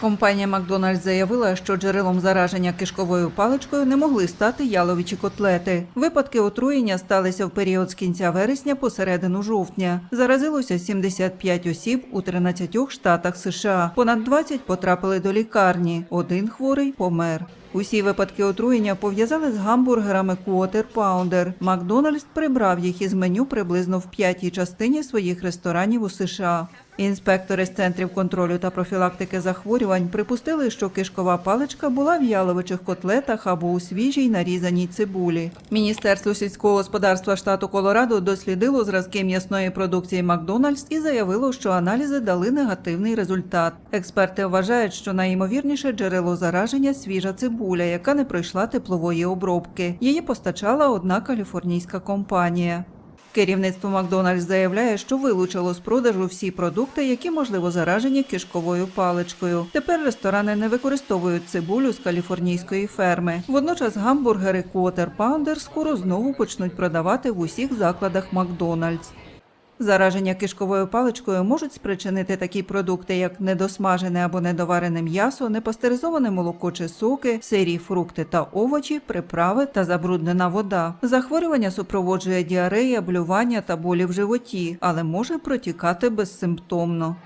Компанія Макдональдс заявила, що джерелом зараження кишковою паличкою не могли стати яловичі котлети. Випадки отруєння сталися в період з кінця вересня по середину жовтня. Заразилося 75 осіб у 13 штатах США. Понад 20 потрапили до лікарні. Один хворий помер. Усі випадки отруєння пов'язали з гамбургерами Quarter Pounder. Макдональдс прибрав їх із меню приблизно в п'ятій частині своїх ресторанів у США. Інспектори з центрів контролю та профілактики захворювань припустили, що кишкова паличка була в яловичих котлетах або у свіжій нарізаній цибулі. Міністерство сільського господарства штату Колорадо дослідило зразки м'ясної продукції Макдональдс і заявило, що аналізи дали негативний результат. Експерти вважають, що найімовірніше джерело зараження свіжа цибуля, яка не пройшла теплової обробки. Її постачала одна каліфорнійська компанія. Керівництво Макдональдс заявляє, що вилучило з продажу всі продукти, які можливо заражені кишковою паличкою. Тепер ресторани не використовують цибулю з каліфорнійської ферми. Водночас гамбургери Quarter Pounder скоро знову почнуть продавати в усіх закладах Макдональдс. Зараження кишковою паличкою можуть спричинити такі продукти, як недосмажене або недоварене м'ясо, непастеризоване молоко чи соки, сирі фрукти та овочі, приправи та забруднена вода. Захворювання супроводжує діарея, блювання та болі в животі, але може протікати безсимптомно.